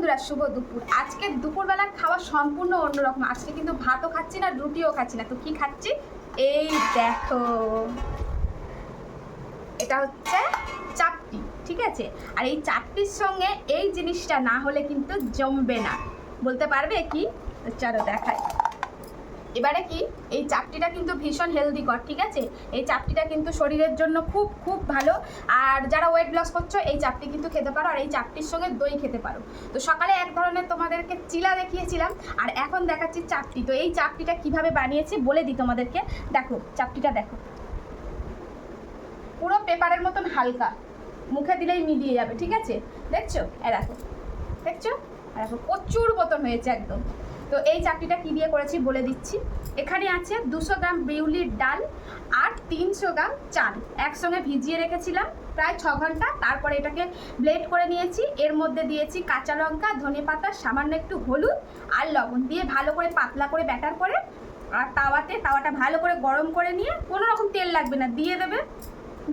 বন্ধুরা, শুভ দুপুর। আজকে দুপুরবেলার খাওয়া সম্পূর্ণ অন্যরকম। আজকে কিন্তু ভাতও খাচ্ছি না, রুটিও খাচ্ছি না। তো কি খাচ্ছি? এই দেখো। এটা হচ্ছে চাটনি, ঠিক আছে? আর এই চাটনির সঙ্গে এই জিনিসটা না হলে কিন্তু জমবে না। বলতে পারবে কি? চলো দেখাই। এবারে কি? এই চাপটিটা কিন্তু ভীষণ হেলদি কর, ঠিক আছে? এই চাপটিটা কিন্তু শরীরের জন্য খুব খুব ভালো। আর যারা ওয়েট লস করছ, এই চাপটি কিন্তু খেতে পারো। আর এই চাপটির সঙ্গে দই খেতে পারো। তো সকালে এক ধরনের তোমাদেরকে চিলা দেখিয়েছিলাম, আর এখন দেখাচ্ছি চাপটি। তো এই চাপটিটা কীভাবে বানিয়েছি বলে দিই তোমাদেরকে। দেখো, চাপটিটা দেখো। পুরো পেপারের মতন হালকা। মুখে দিলেই মিলিয়ে যাবে, ঠিক আছে? দেখছ? এ দেখো। দেখছ? আর দেখো, প্রচুর মতন হয়েছে একদম। তো এই চাপটিটা কী দিয়ে করেছি বলে দিচ্ছি। এখানে আছে দুশো গ্রাম বিউলির ডাল আর তিনশো গ্রাম চাল। একসঙ্গে ভিজিয়ে রেখেছিলাম প্রায় ছ ঘণ্টা। তারপরে এটাকে ব্লেড করে নিয়েছি। এর মধ্যে দিয়েছি কাঁচা লঙ্কা, ধনে পাতা, সামান্য একটু হলুদ আর লবণ দিয়ে ভালো করে পাতলা করে ব্যাটার করে। আর তাওয়াতে, তাওয়াটা ভালো করে গরম করে নিয়ে কোনো রকম তেল লাগবে না, দিয়ে দেবে।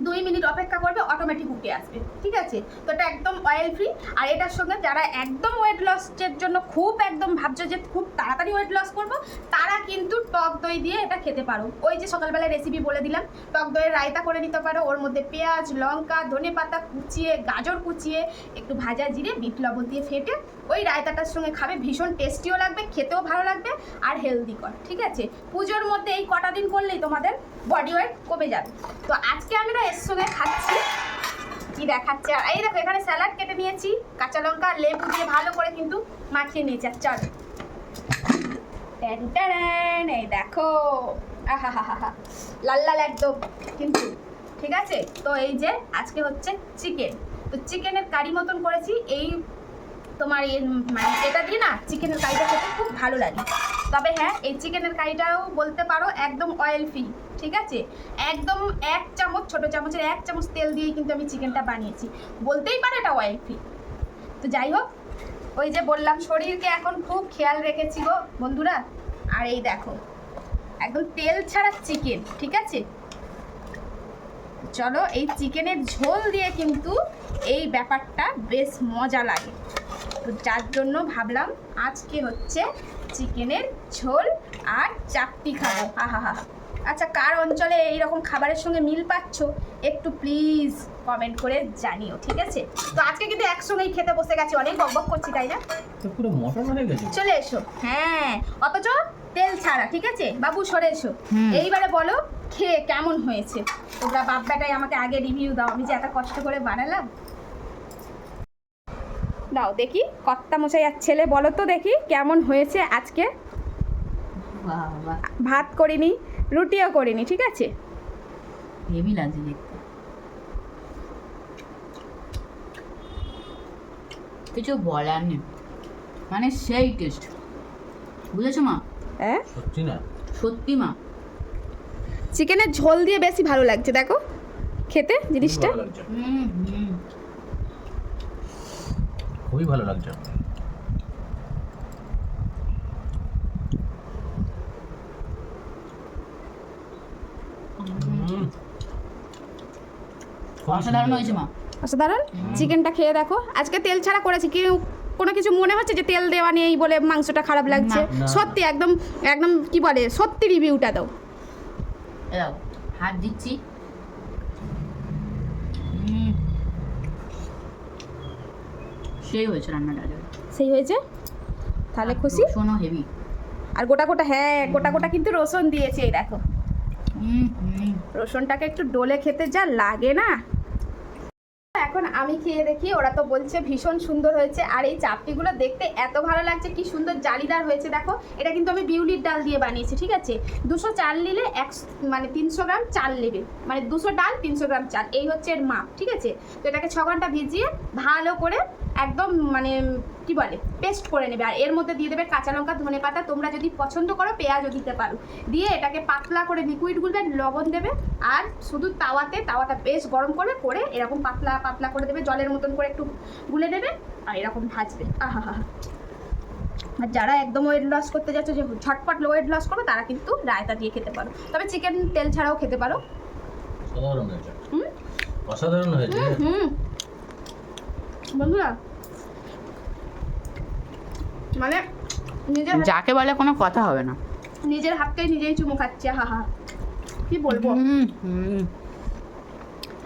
দুই মিনিট অপেক্ষা করবে অটোমেটিক উঠে আসবে। ঠিক আছে? তো এটা একদম অয়েল ফ্রি আর এটার সঙ্গে যারা একদম ওয়েট লসের জন্য খুব একদম ভাবছ যে খুব তাড়াতাড়ি ওয়েট লস করব, তারা কিন্তু টক দই দিয়ে এটা খেতে পারো। ওই যে সকালবেলায় রেসিপি বলে দিলাম, টক দইয়ের রায়তা করে নিতে পারো। ওর মধ্যে পেঁয়াজ, লঙ্কা, ধনে পাতা কুচিয়ে, গাজর কুচিয়ে, একটু ভাজা জিরে, বিট লবণ দিয়ে ফেটে ওই রায়তাটার সঙ্গে খাবে। ভীষণ টেস্টিও লাগবে, খেতেও ভালো লাগবে আর হেলদি কর। ঠিক আছে? পুজোর মধ্যে এই কটা দিন করলেই তোমাদের বডি ওয়েট কমে যাবে। তো আজকে আমরা এর খাচ্ছি। কি দেখাচ্ছে? আর এই দেখো, এখানে স্যালাড কেটে নিয়েছি, কাঁচা লঙ্কা, লেবু দিয়ে ভালো করে কিন্তু মাখিয়ে নিয়েছি। আর চল। এই দেখো। আহা হা হা লাল লাল একদম, কিন্তু। ঠিক আছে? তো এই যে, আজকে হচ্ছে চিকেন। তো চিকেনের কারি মতন করেছি, এই তোমার এই মানে এটা দিয়ে না চিকেনের কারিটা খেতে খুব ভালো লাগে। তবে হ্যাঁ এই চিকেনের কারিটাও বলতে পারো একদম অয়েল ফ্রি ঠিক আছে? একদম এক চামচ, ছোট চামচের এক চামচ তেল দিয়েই কিন্তু আমি চিকেনটা বানিয়েছি। বলতেই পারো এটা অয়েল ফ্রি তো যাই হোক, ওই যে বললাম, শরীরকে এখন খুব খেয়াল রেখেছি গো বন্ধুরা। আর এই দেখো, একদম তেল ছাড়া চিকেন ঠিক আছে? চলো এই চিকেনের ঝোল দিয়ে কিন্তু এই ব্যাপারটা বেশ মজা লাগে। তো যার জন্য ভাবলাম আজকে হচ্ছে চিকেনের ঝোল আর চাপটি খাব। হা হা হা। আচ্ছা কার অঞ্চলে এইরকম খাবারের সঙ্গে মিল পাচ্ছ? একটু প্লিজ কমেন্ট করে জানিও ঠিক আছে? তো আজকে কিন্তু একসঙ্গেই খেতে বসে গেছি অনেক বকবক করছি তাই না? তো পুরো মটন হয়ে গেছে। চলে এসো। হ্যাঁ অথচ তেল ছাড়া ঠিক আছে? বাবু সরে এসো। এইবারে বলো খেয়ে কেমন হয়েছে? তোমরা বাপ বেটাই আমাকে আগে রিভিউ দাও। আমি যে এত কষ্ট করে বানালাম দাও দেখি। কর্তা মশাই আর ছেলে বলো তো দেখি কেমন হয়েছে আজকে। ভাত করিনি রুটিও করিনি ঠিক আছে? হেভি লাগছে দেখতে। কিছু বলার নেই। মানে সেই টেস্ট বুঝেছ মা? হ্যাঁ সত্যি না? সত্যি মা। চিকেনের ঝোল দিয়ে বেশি ভালো লাগছে দেখো। খেতে জিনিসটা। হুম হুম। খুবই ভালো লাগছে। অসাধারণ হয়েছে মা। অসাধারণ? চিকেনটা খেয়ে দেখো। আজকে তেল ছাড়া করেছি। কি কোনো কিছু মনে হচ্ছে যে তেল দেওয়া নেই বলে মাংসটা খারাপ লাগছে? সত্যি একদম একদম কি বলে সত্যি রিভিউটা দাও। দাও হাত দিচ্ছি হুম। সেই হয়েছে রান্নাটা সেই হয়েছে? তাহলে খুশি? শোনো হেভি। আর গোটা গোটা হ্যাঁ গোটা গোটা কিন্তু রসুন দিয়েছে এই দেখো। রসুনটাকে একটু ডোলে খেতে যা লাগে না। এখন আমি খেয়ে দেখি, ওরা তো বলছে ভীষণ সুন্দর হয়েছে। আর এই চাপটিগুলো দেখতে এত ভালো লাগছে, কি সুন্দর জালিদার হয়েছে, দেখো। এটা কিন্তু আমি বিউলির ডাল দিয়ে বানিয়েছি, ঠিক আছে? দুশো চাল নিলে এক মানে তিনশো গ্রাম চাল নেবে। মানে দুশো ডাল, তিনশো গ্রাম চাল। এই হচ্ছে এর মাপ, ঠিক আছে? তো এটাকে ছ ঘণ্টা ভিজিয়ে ভালো করে একদম মানে কি বলে? পেস্ট করে নেবে। আর এর মধ্যে দিয়ে দেবে কাঁচা লঙ্কা ধনে পাতা। তোমরা যদি পছন্দ করো পেঁয়াজও দিতে পারো। দিয়ে এটাকে পাতলা করে লিকুইড গুলবে লবণ দেবে। আর শুধু তাওয়াতে তাওয়াটা বেশ গরম করে করে এরকম পাতলা পাতলা করে দেবে। জলের মতন করে একটু গুলে দেবে আর এরকম ভাজবে। আহা হা আর যারা একদম ওয়েট লস করতে যাচ্ছে যে ঝটপট ওয়েট লস করবে তারা কিন্তু রায়তা দিয়ে খেতে পারো। তবে চিকেন তেল ছাড়াও খেতে পারো। অসাধারণ হয়েছে। হুম? অসাধারণ হয়েছে। হুম। বন্ধুরা মানে নিজের যাকে বলে কোনো কথা হবে না। নিজের হাতটাই নিজেই চুমু খাচ্ছে হা হা। কি বলব।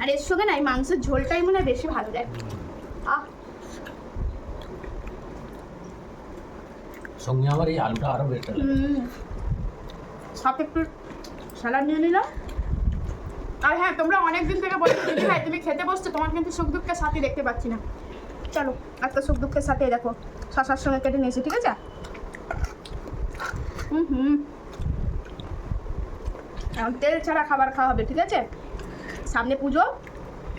আর এর সঙ্গে না এই মাংসের ঝোলটাই মনে হয় বেশি ভালো দেয়। আহ। সঙ্গে আমার এই আলুটা আরও বেটার লাগে একটু স্যালাড নিয়ে নিলাম। আর হ্যাঁ তোমরা অনেক দিন থেকে বলছো দিদি ভাই তুমি খেতে বসছো তোমার কিন্তু সুখ দুঃখের সাথে দেখতে পাচ্ছি না। চলো, একটা সুখ দুঃখের সাথে দেখো শশার সঙ্গে কেটে নিয়েছি, ঠিক আছে? হুম হুম। তেল ছাড়া খাবার খাওয়া হবে, ঠিক আছে? সামনে পুজো।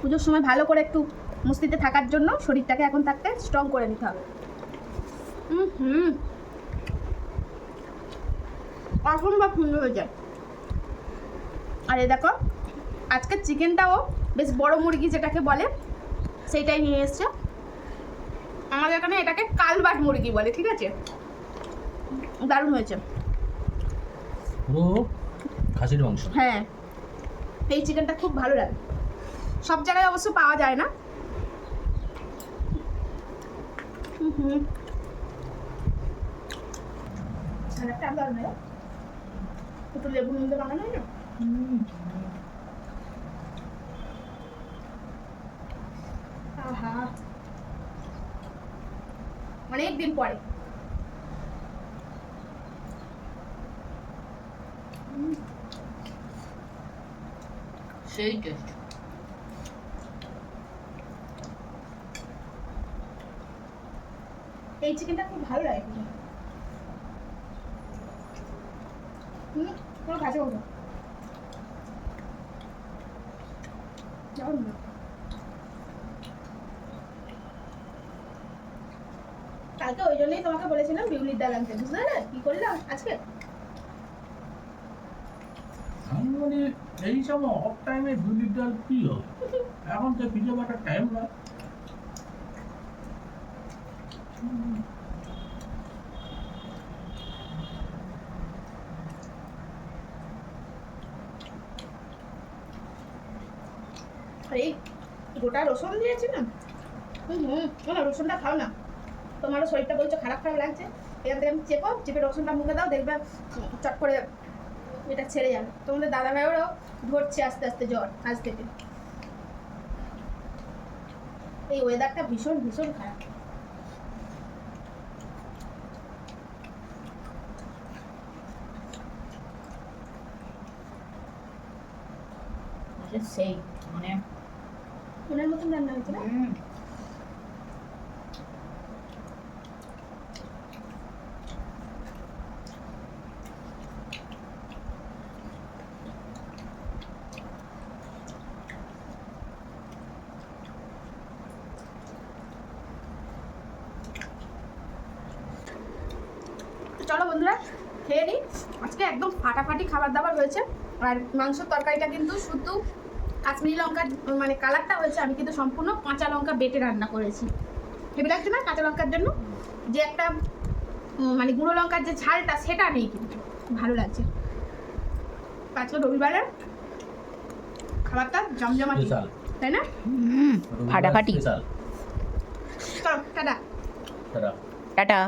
পুজোর সময় ভালো করে একটু মস্তিতে থাকার জন্য শরীরটাকে এখন থাকতে স্ট্রং করে নিতে হবে। হুম হুম। অসম্ভব সুন্দর হয়ে যায়। আর এই দেখো, আজকে চিকেনটাও বেশ বড় মুরগি যেটাকে বলে, সেইটাই নিয়ে এসছে। আমাদের এখানে এটাকে কালবাট মুরগি বলে ঠিক আছে? দারুণ হয়েছে। পুরো খাসির মাংস। হ্যাঁ এই চিকেনটা খুব ভালো লাগে। সব জায়গায় অবশ্য পাওয়া যায় না। হুম হুম দারুণ হয় একটু লেবু নিতে বানানো হয় না আহা। অনেক দিন পরে। সেই টেস্ট এই চিকেনটা খুব ভালো লাগে হুম কোনো কাজে দারুণ না। কালকে ওই জন্যই তোমাকে বলেছিলাম বিউলির ডাল আনতে। বুঝতে পারলে? কি করলাম আজকে? আমি মানে এই সময় অফ টাইমে দুলির ডাল কি হবে? এখন তো পিঠে বাটার টাইম না। এই গোটা রসুন দিয়েছি না হুম না রসুনটা খাও না। তোমারও শরীরটা বলছো খারাপ খারাপ লাগছে এখান থেকে আমি চেপো চেপে রসুনটা মুখে দাও দেখবে চট করে এটা ছেড়ে যাবে। তোমাদের দাদা ভাইয়েরও ধরছে আস্তে আস্তে জ্বর আজ থেকে। এই ওয়েদারটা ভীষণ ভীষণ খারাপ। সেই মানে মনের মতন রান্না হয়েছে না? চলো বন্ধুরা খেয়ে নিই আজকে একদম ফাটাফাটি খাবার দাবার হয়েছে। আর মাংসের তরকারিটা কিন্তু শুধু কাশ্মীরি লঙ্কার মানে কালারটা হয়েছে আমি কিন্তু সম্পূর্ণ কাঁচা লঙ্কা বেটে রান্না করেছি। ভেবে লাগছে না কাঁচা লঙ্কার জন্য? যে একটা মানে গুঁড়ো লঙ্কার যে ঝালটা সেটা নেই কিন্তু। ভালো লাগছে। আজকে রবিবারে খাবারটা জমজমাটি তাই না? হুম, ফাটাফাটি। টাটা। টাটা।